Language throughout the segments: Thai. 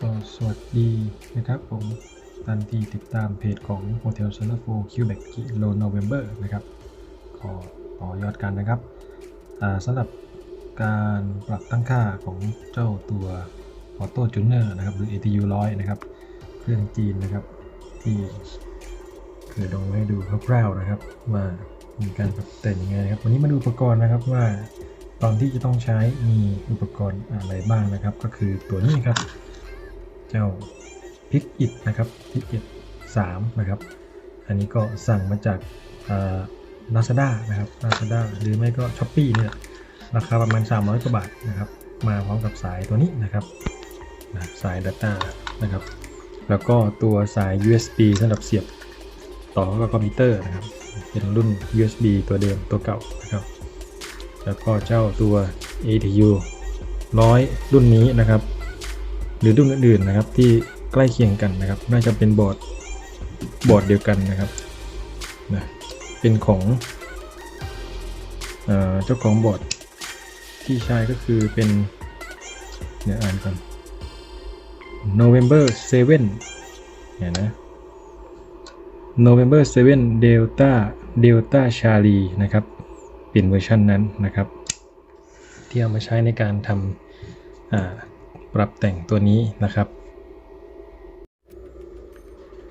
ก็สวัสดีนะครับผมท่านที่ติดตามเพจของ Hotel c e n t r 4 Quebec กิโล November นะครับก็ต่อยอดกันนะครับสำหรับการปรับตั้งค่าของเจ้าตัว Auto Tuner นะครับหรือ ATU 100 นะครับ เครื่องจีนนะครับที่เคยลองให้ดูคร่าวๆนะครับว่ามีการปรับแต่งยังไงครับวันนี้มาดูอุปกรณ์นะครับว่า ตอนที่จะต้องใช้มีอุปกรณ์อะไรบ้างนะครับ ก็คือตัวนี้ครับ เจ้าพิกอิดนะครับพิกอิด3นะครับ อันนี้ก็สั่งมาจากลาซาด้านะครับลาซาด้าหรือไม่ก็ช้อปปี้เนี่ยราคาประมาณ 300กว่าบาทนะครับ มาพร้อมกับสายตัวนี้นะครับนะสาย Data นะครับ แล้วก็ตัวสาย USB สำหรับเสียบต่อกับคอมพิวเตอร์นะครับ เป็นรุ่น USB ตัวเดิมตัวเก่านะครับ แล้วก็เจ้าตัว ATU 100รุ่นนี้นะครับ หรือรุ่นอื่นๆนะครับที่ใกล้เคียงกันนะครับ น่าจะเป็นบอร์ดบอร์ดเดียวกันนะครับนะเป็นของเเจ้าของบอร์ดที่ใช้ก็คือเป็นเดี๋ยวอ่านก่อน November 7เนี่ยนะ November 7 Delta Delta Charlie นะครับ ป็นเวอร์ชันนั้นนะครับ ที่เอามาใช้ในการทำอ่าปรับแต่งตัวนี้นะครับ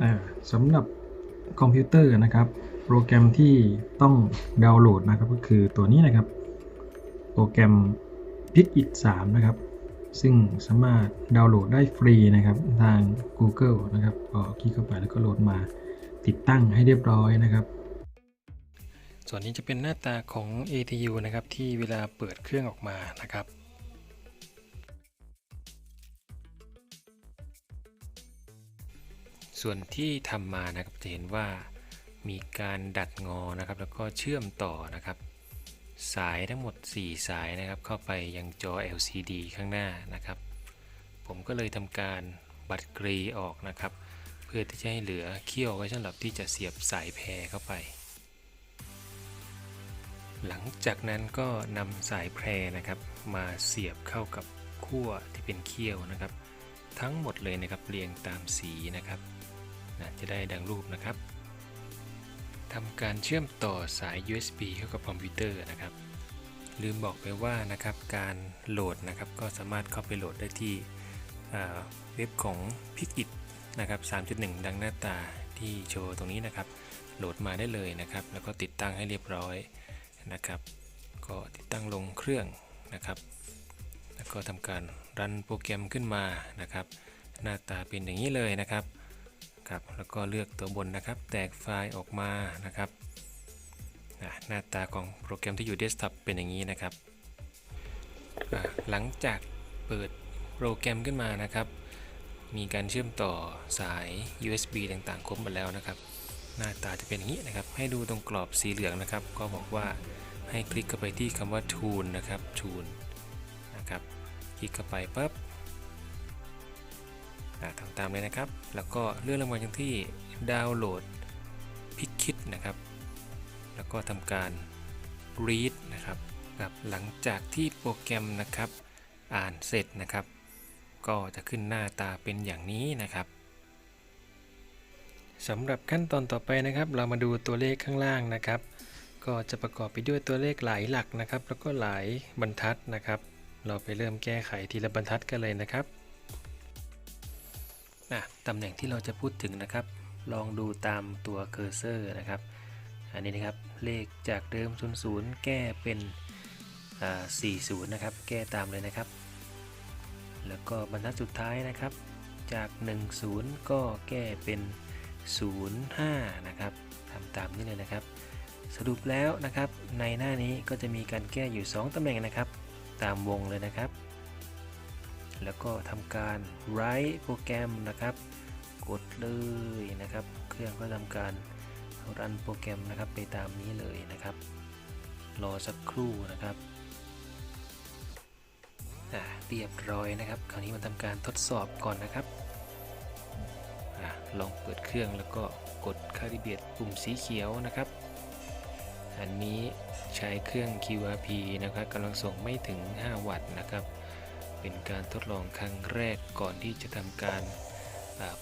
อ่าสำหรับคอมพิวเตอร์นะครับ โปรแกรมที่ต้องดาวน์โหลดนะครับก็คือตัวนี้นะครับ โปรแกรม Pixit 3นะครับ ซึ่งสามารถดาวน์โหลดได้ฟรีนะครับ ทาง Google นะครับก็คลิกเข้าไปแล้วก็โหลดมาติดตั้งให้เรียบร้อยนะครับ ส่วนนี้จะเป็นหน้าตาของ ATU นะครับที่เวลาเปิดเครื่องออกมานะครับส่วนที่ทำมานะครับจะเห็นว่ามีการดัดงอนะครับ แล้วก็เชื่อมต่อนะครับ สายทั้งหมด 4 สายนะครับ เข้าไปยังจอ LCD ข้างหน้านะครับ ผมก็เลยทำการบัดกรีออกนะครับ เพื่อที่จะให้เหลือเขี้ยวไว้สำหรับที่จะเสียบสายแพรเข้าไป หลังจากนั้นก็นำสายแพรนะครับ มาเสียบเข้ากับขั้วที่เป็นเขี้ยวนะครับ ทั้งหมดเลยนะครับเรียงตามสีนะครับนะจะได้ดังรูปนะครับทำการเชื่อมต่อสาย USB เข้ากับคอมพิวเตอร์นะครับ ลืมบอกไปว่านะครับการโหลดนะครับก็สามารถเข้าไปโหลดได้ที่เว็บของ p i c i t นะครับ 3.1 ดังหน้าตาที่โชว์ตรงนี้นะครับ โหลดมาได้เลยนะครับ แล้วก็ติดตั้งให้เรียบร้อย นะครับ ก็ติดตั้งลงเครื่องนะครับ แล้วก็ทำการรันโปรแกรมขึ้นมานะครับ หน้าตาเป็นอย่างนี้เลยนะครับครับแล้วก็เลือกตัวบนนะครับ แตกไฟล์ออกมานะครับหน้าตาของโปรแกรมที่อยู่เดสก์ท็อปเป็นอย่างนี้นะครับ หลังจากเปิดโปรแกรมขึ้นมานะครับ มีการเชื่อมต่อสาย USB ต่างๆ ครบหมดแล้วนะครับ หน้าตาจะเป็นอย่างนี้นะครับ ให้ดูตรงกรอบสีเหลืองนะครับ ก็บอกว่าให้คลิกเข้าไปที่คำว่า Tool นะครับ Tool นะครับ คลิกเข้าไปปั๊บทำตามเลยนะครับ แล้วก็เลื่อนลงมายังที่ดาวน์โหลดพิคิดนะครับ แล้วก็ทำการ read นะครับครับหลังจากที่โปรแกรมนะครับ อ่านเสร็จนะครับ ก็จะขึ้นหน้าตาเป็นอย่างนี้นะครับ สำหรับขั้นตอนต่อไปนะครับ เรามาดูตัวเลขข้างล่างนะครับ ก็จะประกอบไปด้วยตัวเลขหลายหลักนะครับ แล้วก็หลายบรรทัดนะครับ เราไปเริ่มแก้ไขทีละบรรทัดกันเลยนะครับอะตำแหน่งที่เราจะพูดถึงนะครับ ลองดูตามตัวเคอร์เซอร์นะครับ อันนี้นะครับเลขจากเดิม 00 แก้เป็นอ่า40 นะครับ แก้ตามเลยนะครับ แล้วก็บรรทัดสุดท้ายนะครับ จาก 10 ก็แก้เป็น 05 นะครับทำตามนี้เลยนะครับ สรุปแล้วนะครับ ในหน้านี้ก็จะมีการแก้อยู่ 2ตำแหน่งนะครับ ตามวงเลยนะครับ แล้วก็ทำการ write โปรแกรมนะครับ กดเลยนะครับ เครื่องก็ทำการรันโปรแกรมนะครับไปตามนี้เลยนะครับ รอสักครู่นะครับเรียบร้อยนะครับ คราวนี้มาทำการทดสอบก่อนนะครับ ลองเปิดเครื่องแล้วก็กดคาลิเบียตปุ่มสีเขียวนะครับ อันนี้ใช้เครื่อง QRP นะครับกำลังส่งไม่ถึง 5 วัตต์นะครับ เป็นการทดลองครั้งแรกก่อนที่จะทำการ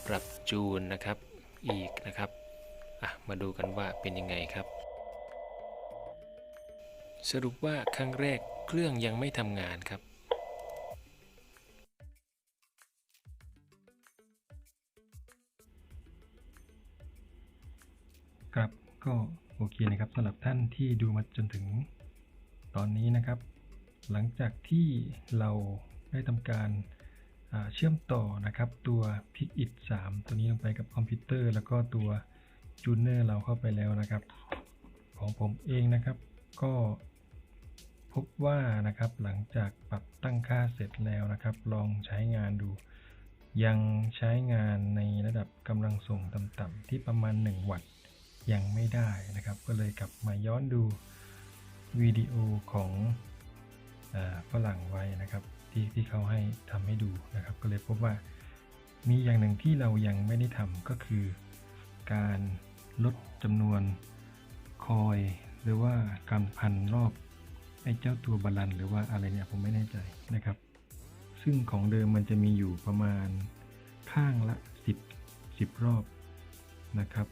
ปรับจูนนะครับอีกนะครับมาดูกันว่าเป็นยังไงครับ สรุปว่าครั้งแรกเครื่องยังไม่ทำงานครับ ครับก็โอเคนะครับสำหรับท่านที่ดูมาจนถึงตอนนี้นะครับ หลังจากที่เราได้ทำการเชื่อมต่อนะครับ ตัว p i c i t 3 ตัวนี้ลงไปกับคอมพิวเตอร์ แล้วก็ตัวจูเนอร์เราเข้าไปแล้วนะครับ ของผมเองนะครับ ก็พบว่านะครับหลังจากปรับตั้งค่าเสร็จแล้วนะครับ ลองใช้งานดู ยังใช้งานในระดับกำลังส่งต่ำๆที่ประมาณ 1 วัตต์ ยังไม่ได้นะครับ ก็เลยกลับมาย้อนดูวิดีโอของฝรั่งไว้นะครับที่ที่เขาให้ทำให้ดูนะครับ ก็เลยพบว่ามีอย่างหนึ่งที่เรายังไม่ได้ทำก็คือ การลดจำนวนคอย หรือว่าการพันรอบไอ้เจ้าตัวบาลันหรือว่าอะไรเนี่ยผมไม่แน่ใจนะครับ ซึ่งของเดิมมันจะมีอยู่ประมาณข้างละ 10 10 รอบนะครับ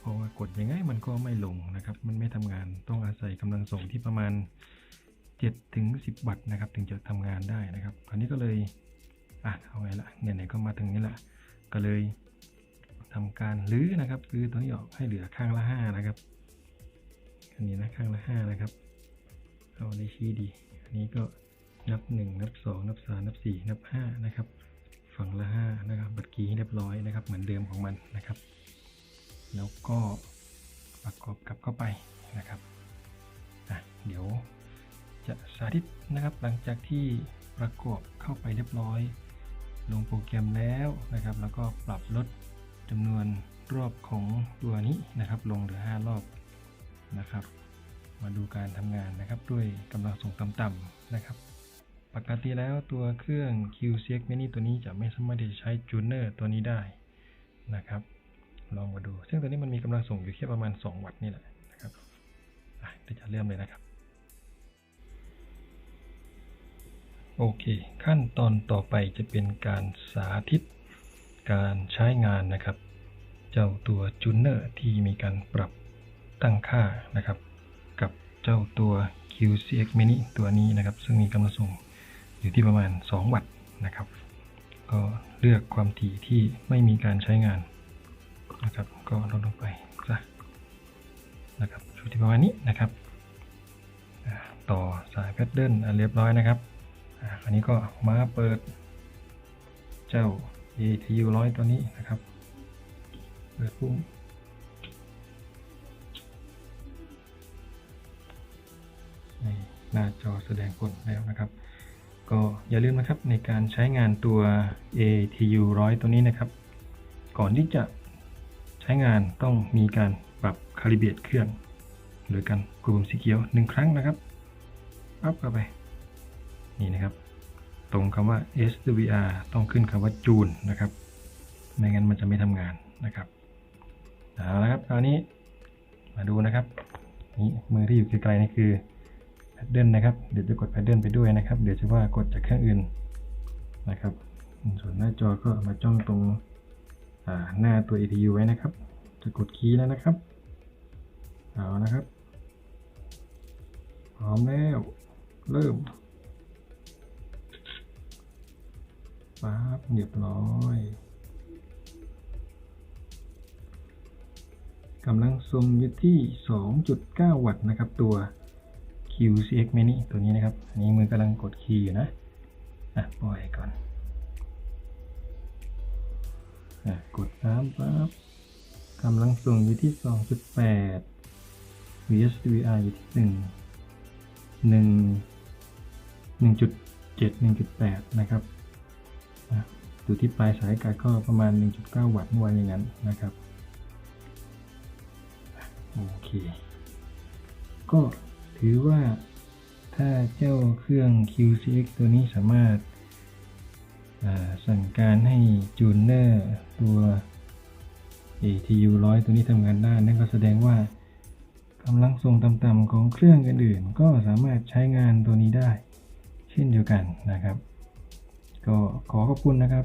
เพราะว่ากดยังไงมันก็ไม่ลงนะครับ มันไม่ทำงานต้องอาศัยกำลังส่งที่ประมาณ7ถึง10 วัตต์นะครับ ถึงจะทำงานได้นะครับคราวนี้ก็เลยอะเอาไงละไหนๆก็มาถึงนี้ละก็เลยทำการรื้อนะครับรื้อตัวนี้ออกให้เหลือข้างละ5นะครับอันนี้นะข้างละ5นะครับเอาได้ชี้ดี อันนี้ก็นับ 1 นับ 2 นับ 3 นับ 4 นับ 5 นะครับ ฝั่งละ 5 นะครับ บัตรกีให้เรียบร้อยนะครับ เหมือนเดิมของมันนะครับ แล้วก็ประกอบกลับเข้าไปนะครับเดี๋ยวจะสาธิตนะครับหลังจากที่ประกอบเข้าไปเรียบร้อย ลงโปรแกรมแล้วนะครับ แล้วก็ปรับลดจำนวนรอบของตัวนี้นะครับ ลงเหลือ 5 รอบนะครับ มาดูการทำงานนะครับ ด้วยกำลังส่งต่ำๆนะครับ ปกติแล้วตัวเครื่อง QCX Mini ตัวนี้จะไม่สามารถที่จะใช้จูเนอร์ตัวนี้ได้นะครับ ลองมาดู ซึ่งตัวนี้มันมีกำลังส่งอยู่แค่ประมาณ 2 วัตต์นี่แหละนะครับเดี๋ยวจะเริ่มเลยนะครับ โอเค ขั้นตอนต่อไปจะเป็นการสาธิต การใช้งานนะครับ เจ้าตัวจูเนอร์ที่มีการปรับตั้งค่านะครับ กับเจ้าตัว QCX Mini ตัวนี้นะครับ ซึ่งมีกำลังส่งอยู่ที่ประมาณ 2 วัตต์นะครับ ก็เลือกความถี่ที่ไม่มีการใช้งาน นะครับ ก็ลดลงไปซะนะครับอยู่ที่ประมาณนี้นะครับต่อสายแพดเดิลเรียบร้อยนะครับอันนี้ก็มาเปิด เจ้า ATU 100ตัวนี้นะครับ เปิดปุ่มนี่หน้าจอแสดงผลแล้วนะครับ ก็อย่าลืมนะครับในการใช้งานตัว ATU 100ตัวนี้นะครับ ก่อนที่จะ ใช้งานต้องมีการปรับคาลิเบตเครื่องโดยการกดปุ่มสีเขียวหนึ่งครั้งนะครับปั๊บเข้าไป นี่นะครับ ตรงคำว่า SWR ต้องขึ้นคำว่าจูนนะครับ ไม่งั้นมันจะไม่ทำงานนะครับเอาละครับคราวนี้มาดูนะครับ นี่มือที่อยู่ไกลๆนี่คือแพดเดิลนะครับ เดี๋ยวจะกดแพดเดิลไปด้วยนะครับ เดี๋ยวจะว่ากดจากเครื่องอื่นนะครับ ส่วนหน้าจอก็มาจ้องตรง หน้าตัว ETU ไว้นะครับ จะกดคีย์แล้วนะครับ เอานะครับ พร้อมแล้ว เริ่มปั๊บเรียบร้อยกำลังทรงอยู่ที่ 2.9 วัตต์นะครับ ตัว QCX Mini ตัวนี้นะครับ อันนี้มือกำลังกดคีย์อยู่นะ อะ ปล่อยก่อน กดน้ำปั๊บกำลังส่งอยู่ที่ 2.8 VSDVR อยู่ที่ 1 1 1.7 1.8 นะครับอะดูที่ปลายสายกาก็ประมาณ 1.9 วัตต์เมื่อวานอย่างนั้นนะครับโอเค ก็ถือว่าถ้าเจ้าเครื่อง QCX ตัวนี้สามารถ สั่งการให้จูนเนอร์ตัว ATU 100 ตัวนี้ทำงานได้นั่นก็แสดงว่ากำลังส่งต่ำๆของเครื่องอื่นๆก็สามารถใช้งานตัวนี้ได้ เช่นเดียวกันนะครับ ก็ขอขอบคุณนะครับ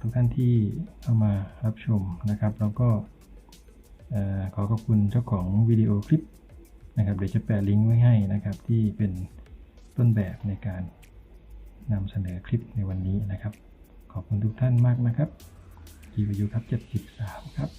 ทุกท่านที่เข้ามารับชมนะครับ แล้วก็ขอขอบคุณเจ้าของวิดีโอคลิปนะครับเดี๋ยวจะแปะลิงก์ไว้ให้นะครับที่เป็นต้นแบบในการ นำเสนอคลิปในวันนี้นะครับ ขอบคุณทุกท่านมากนะครับกีวายูครับ 73 ครับ